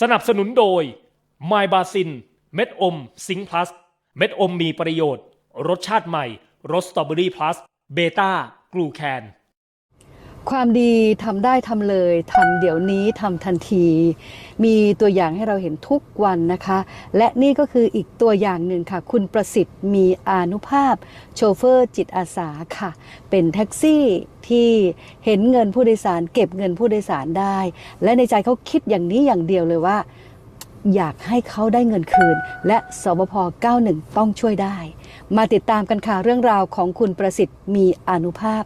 สนับสนุนโดย m y b a s i n เม็ดอมซิงพลัสเม็ดอมมีประโยชน์ รสชาติใหม่รสสตรอเบอรี่พลัสเบต้ากลูแคน ความดีทำได้ทำเลยทำเดี๋ยวนี้ทำทันที มีตัวอย่างให้เราเห็นทุกวันนะคะ และนี่ก็คืออีกตัวอย่างหนึ่งค่ะ คุณประสิทธิ์มีอานุภาพ โชเฟอร์จิตอาสาค่ะ เป็นแท็กซี่ที่เห็นเงินผู้โดยสาร เก็บเงินผู้โดยสารได้ และในใจเขาคิดอย่างนี้อย่างเดียวเลยว่า อยากให้เขาได้เงินคืน และสบพ91 ต้องช่วยได้ มาติดตามกันค่ะเรื่องราวของคุณประสิทธิ์มีอานุภาพ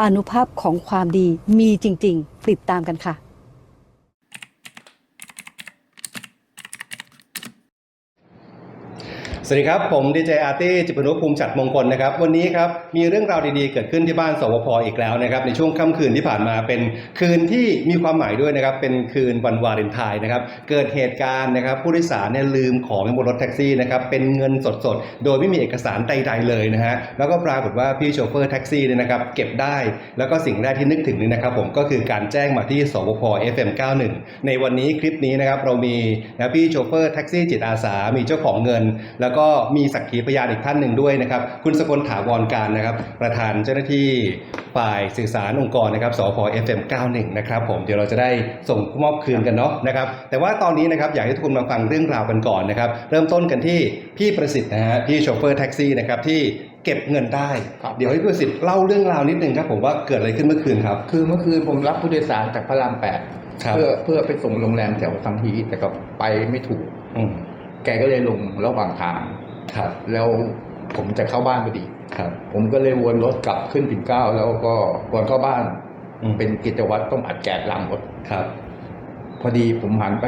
อนุภาพของความดีมีจริง ๆ ติดตามกันค่ะ สวัสดีครับ ผมดีเจอาร์ตี้จิปนุภูมิฉัดมงคลนะครับ วันนี้ครับมีเรื่องราวดีๆ เกิดขึ้นที่บ้านสวพอีกแล้วนะครับในช่วงค่ำคืนที่ผ่านมาเป็นคืนที่มีความหมายด้วยนะครับเป็นคืนวันวาเลนไทน์นะครับเกิดเหตุการณ์นะครับผู้โดยสารเนี่ยลืมของบนรถแท็กซี่นะครับเป็นเงินสดๆ โดยไม่มีเอกสารใดๆเลยนะฮะแล้วก็ปรากฏว่าพี่โชเฟอร์แท็กซี่เนี่ยนะครับเก็บได้ แล้วก็สิ่งแรกที่นึกถึงนี่นะครับผมก็คือการแจ้งมาที่สวพ FM91 ในวันนี้คลิปนี้นะครับเรามีนะพี่โชเฟอร์แท็กซี่จิตอาสา มีเจ้าของเงินแล้วก็มีสักขีพยานอีกท่านหนึ่งด้วยนะครับ คุณสกลถาวรการนะครับ ประธานเจ้าหน้าที่ฝ่ายสื่อสารองค์กรนะครับสพ FM91 นะครับผมเดี๋ยวเราจะได้ส่งมอบคืนกันเนาะนะครับ แต่ว่าตอนนี้นะครับอยากให้ทุกคนมาฟังเรื่องราวกันก่อนนะครับ เริ่มต้นกันที่พี่ประสิทธิ์นะฮะพี่โชเฟอร์แท็กซี่นะครับที่เก็บเงินได้ครับเดี๋ยวให้พี่ประสิทธิ์เล่าเรื่องราวนิดนึงครับผมว่าเกิดอะไรขึ้นเมื่อคืนครับ คือเมื่อคืนผมรับผู้โดยสารจากพระรามแปดครับเพื่อเพื่อไปส่งโรงแรมแถวสังฮีแต่ก็ไปไม่ถูกอืม แกก็เลยลงระหว่างทางครับ แล้วผมจะเข้าบ้านพอดีครับ ผมก็เลยวนรถกลับขึ้นปิ่นเกล้าแล้วก็ก่อนเข้าบ้านอืมเป็นกิจวัตรต้องอัดแก๊สล้างรถครับ พอดีผมหันไป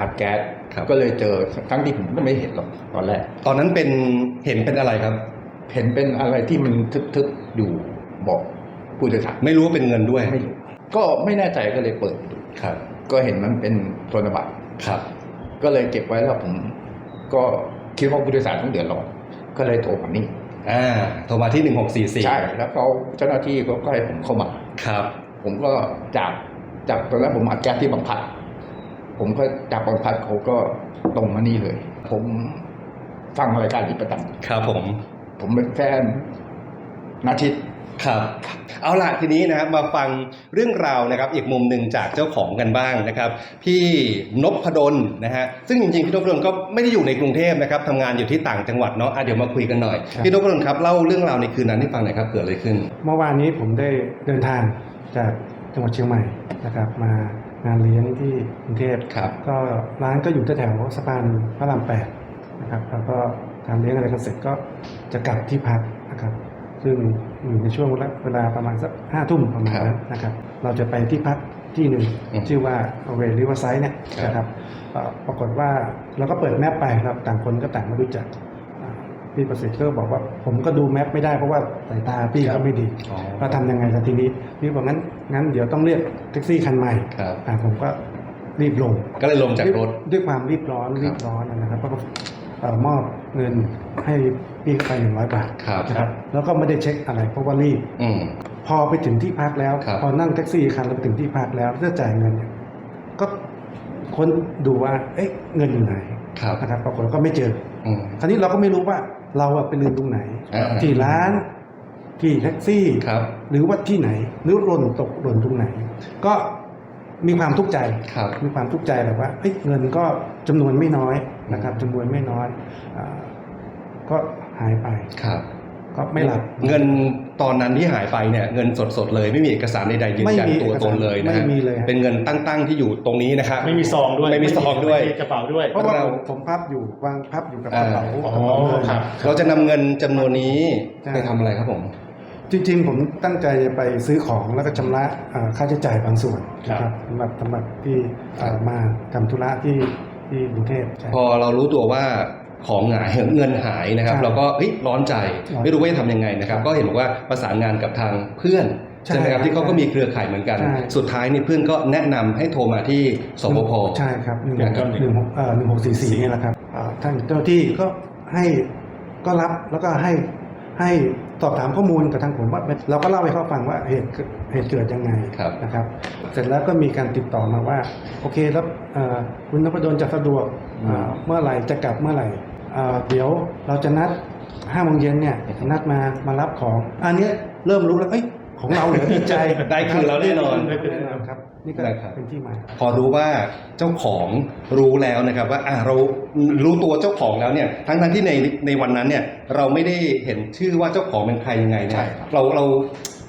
อัดแก๊สครับก็เลยเจอทั้งที่ผมก็ไม่เห็นหรอกตอนแรก ตอนนั้นเป็นเห็นเป็นอะไรครับ เห็นเป็นอะไรที่มันทึบๆอยู่บอกผู้โดยสารไม่รู้ว่าเป็นเงินด้วยไม่รู้ก็ไม่แน่ใจก็เลยเปิดดูครับ ก็เห็นมันเป็นธนบัตรครับ ก็เลยเก็บไว้แล้วผมก็คิดว่าผู้โดยสารต้องเดือดร้อนก็เลยโทรมานี่อ่าโทรมาที่1644ใช่แล้วเขาเจ้าหน้าที่เขาก็ให้ผมเข้ามาครับ ผมก็จากจากตอนแรกผมอัดแก๊สที่บางพลัด ผมก็จากบางพลัดเขาก็ตรงมานี่เลย ผมฟังรายการที่ประจครับผมำผมเป็นแฟนนาทิตย์ ครับ เอาล่ะทีนี้นะครับมาฟังเรื่องราวนะครับ อีกมุมหนึ่งจากเจ้าของกันบ้างนะครับ พี่นพดลนะฮะซึ่งจริงๆพี่นพดลก็ไม่ได้อยู่ในกรุงเทพนะครับทำงานอยู่ที่ต่างจังหวัดเนาะอะเดี๋ยวมาคุยกันหน่อยครับ พี่นพดลครับเล่าเรื่องราวในคืนนั้นให้ฟังหน่อยครับเกิดอะไรขึ้น เมื่อวานนี้ผมได้เดินทางจากจังหวัดเชียงใหม่นะครับ มางานเลี้ยงที่กรุงเทพครับ ก็ร้านก็อยู่แถวๆสะพานพระรามแปดนะครับแล้วก็ทานเลี้ยงอะไรกันเสร็จก็จะกลับที่พักนะครับ ซึ่งอยู่ในช่วงเวลาประมาณสักห้าทุ่มประมาณนั้นนะครับ เราจะไปที่พักที่หนึ่งอืมชื่อว่าเวลิเวอร์ไซด์เนี่ยครับนะครับเอ่อปรากฏว่าเราก็เปิดแมปไปครับต่างคนก็ต่างไม่รู้จักอ่าพี่ประสิทธิ์ก็บอกว่าผมก็ดูแมปไม่ได้เพราะว่าสายตาพี่ก็ไม่ดีอ๋อเราทำยังไงล่ะทีนี้พี่บอกงั้นงั้นเดี๋ยวต้องเรียกแท็กซี่คันใหม่ครับอ่าผมก็รีบลง ก็เลยลงจากรถด้วยด้วยความรีบร้อนครับรีบร้อนนะครับก็เอ่อมอบเงินให้ พี่ไปหนึ่งร้อยบาทครับนะครับ แล้วก็ไม่ได้เช็คอะไรเพราะว่ารีบ อืม พอไปถึงที่พักแล้ว ครับ พอนั่งแท็กซี่คันเราไปถึงที่พักแล้วเพื่อจ่ายเงินเนี่ยก็ค้นดูว่า เอ๊ะเงินอยู่ไหนครับนะครับปรากฏว่าก็ไม่เจอ อืม คราวนี้เราก็ไม่รู้ว่าเราอะไปลืมตรงไหน อ่า ที่ร้าน ที่แท็กซี่ ครับ หรือว่าที่ไหน หรือหล่นตกหล่นตรงไหน ก็มีความทุกข์ใจ ครับ มีความทุกข์ใจแบบว่าเอ้ยเงินก็จำนวนไม่น้อยนะครับจำนวนไม่น้อยอา ก็หายไปครับ ก็ไม่หลับเงินตอนนั้นที่หายไปเนี่ยเงินสดๆเลยไม่มีเอกสารใดๆยืนยันไม่มีตัวตนเลยนะฮะไม่มีเลยฮะเป็นเงินตั้งๆที่อยู่ตรงนี้นะครับไม่มีซองด้วยไม่มีซองด้วยไม่มีกระเป๋าด้วยเพราะว่าเราผมผมพับอยู่วางพับอยู่กับกระเป๋าอ่ากระเป๋าเงินครับเราจะนำเงินจำนวนนี้ใช่ไปทำอะไรครับผม จริงๆ ผมตั้งใจจะไปซื้อของแล้วก็ชำระอ่าค่าใช้จ่ายบางส่วนนะครับสำหรับสำหรับที่อ่ามาทำธุระที่ที่กรุงเทพใช่พอเรารู้ตัวว่า ของหายเงินหายนะครับใช่เราก็เฮ้ยร้อนใจร้อนไม่รู้ว่าจะทำยังไงนะครับครับ ก็เห็นบอกว่าประสานงานกับทางเพื่อนใช่ใช่ไหมครับที่เขาก็ใช่มีเครือข่ายเหมือนกันใช่สุดท้ายนี่เพื่อนก็แนะนำให้โทรมาที่สปพใช่ครับหนึ่งนะครับหนึ่งหกเอ่อหนึ่งหกสี่สี่นี่แหละครับอ่าท่านเจ้าหน้าที่ก็ให้ก็รับแล้วก็ให้ใให้สอบถามข้อมูลกับทางผมว่าเราก็เล่าให้เขาฟังว่าเหตุเกิดเหตุเกิดยังไงครับนะครับ เสร็จแล้วก็มีการติดต่อมาว่า โอเคแล้วเอ่อคุณนพดลจะสะดวกเอ่อเมื่อไหร่จะกลับเมื่อไหร่ เอ่อเดี๋ยวเราจะนัดห้าโมงเย็นเนี่ยนัดมามารับของ อันเนี้ยเริ่มรู้แล้วเอ้ยของเราเหลือดีใจได้คืนแล้วแน่นอนได้คืนแน่นอนครับนี่ก็นะครับเป็นที่มาพอรู้ว่าเจ้าของรู้แล้วนะครับ ว่าอ่าเรารู้ตัวเจ้าของแล้วเนี่ยทั้งทั้งๆที่ในในวันนั้นเนี่ยเราไม่ได้เห็นชื่อว่าเจ้าของเป็นใครยังไงเนี่ใช่ยครับเราเรา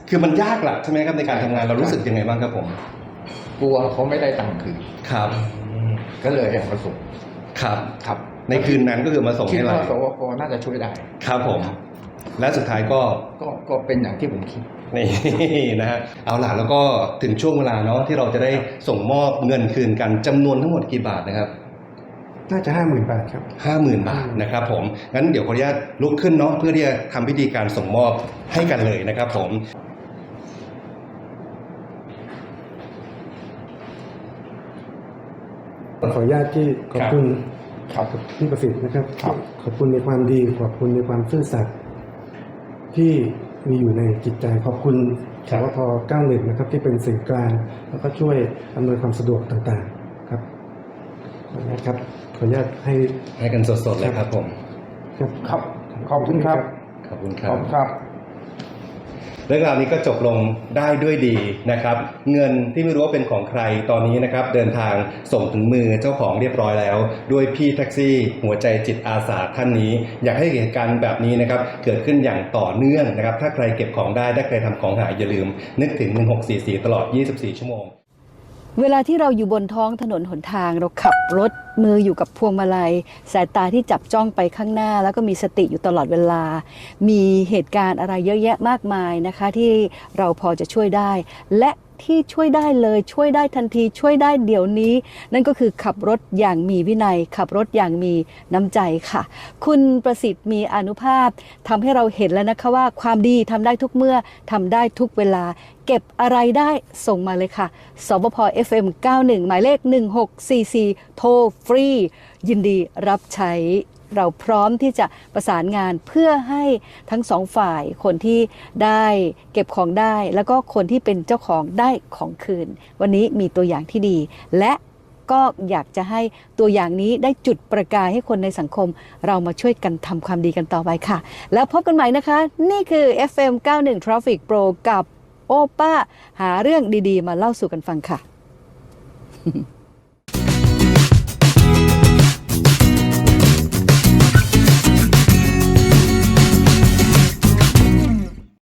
คือมันยากแหละใช่ไหมครับในการทำงานเรารู้สึกยังไงบ้างครับผมกลัวเขาไม่ได้ตังค์คืนครับ ก็เลยเอามาส่งครับครับ ในคืนนั้นก็คือมาส่งคิดให้เรา ว่าสวพน่าจะช่วยได้ ครับผม และสุดท้ายก็ ก็ก็เป็นอย่างที่ผมคิด นี่ นะฮะเอาล่ะแล้วก็ถึงช่วงเวลาเนาะที่เราจะได้ส่งมอบเงินคืนกันจำนวนทั้งหมดกี่บาทนะครับน่าจะห้าหมื่นบาทครับ ห้าหมื่นบาทนะครับผมงั้นเดี๋ยวขออนุญาตลุกขึ้นเนาะเพื่อที่จะทำพิธีการส่งมอบให้กันเลยนะครับผม ขออนุญาตที่ขอบคุณ ครับกับพี่ประสิทธิ์นะครับครับ ขอบคุณในความดีขอบคุณในความซื่อสัตย์ที่มีอยู่ในจิตใจขอบคุณสวพ91นะครับ ที่เป็นสื่อกลาง แล้วก็ช่วยอำนวยความสะดวกต่างๆครับขออนุญาตครับขออนุญาตให้ให้กันสดๆเลยครับผม ครับครับขอบคุณครับขอบคุณคขรัอบบคุณครับ เรื่องราวนี้ก็จบลงได้ด้วยดีนะครับ เงินที่ไม่รู้ว่าเป็นของใครตอนนี้นะครับ เดินทางส่งถึงมือเจ้าของเรียบร้อยแล้ว ด้วยพี่แท็กซี่หัวใจจิตอาสาท่านนี้ อยากให้เหตุการณ์แบบนี้นะครับ เกิดขึ้นอย่างต่อเนื่องนะครับ ถ้าใครเก็บของได้ถ้าใครทำของหายอย่าลืม นึกถึง 1644 ตลอด 24 ชั่วโมง เวลาที่เราอยู่บนท้องถนนหนทาง เราขับรถมืออยู่กับพวงมาลัย สายตาที่จับจ้องไปข้างหน้า แล้วก็มีสติอยู่ตลอดเวลา มีเหตุการณ์อะไรเยอะแยะมากมายนะคะ ที่เราพอจะช่วยได้ และ ที่ช่วยได้เลย ช่วยได้ทันทีช่วยได้เดี๋ยวนี้ นั่นก็คือขับรถอย่างมีวินัย ขับรถอย่างมีน้ำใจค่ะ คุณประสิทธิ์มีอนุภาพทำให้เราเห็นแล้วนะคะว่าความดีทำได้ทุกเมื่อทำได้ทุกเวลาเก็บอะไรได้ส่งมาเลยค่ะ สบพ FM 91 หมายเลข 1644 โทรฟรี ยินดีรับใช้ เราพร้อมที่จะประสานงานเพื่อให้ทั้งสองฝ่ายคนที่ได้เก็บของได้ แล้วก็คนที่เป็นเจ้าของได้ของคืน วันนี้มีตัวอย่างที่ดี และก็อยากจะให้ตัวอย่างนี้ได้จุดประกายให้คนในสังคม เรามาช่วยกันทำความดีกันต่อไปค่ะ แล้วพบกันใหม่นะคะ นี่คือ FM 91 Traffic Pro กับโอป้า หาเรื่องดีๆ มาเล่าสู่กันฟังค่ะ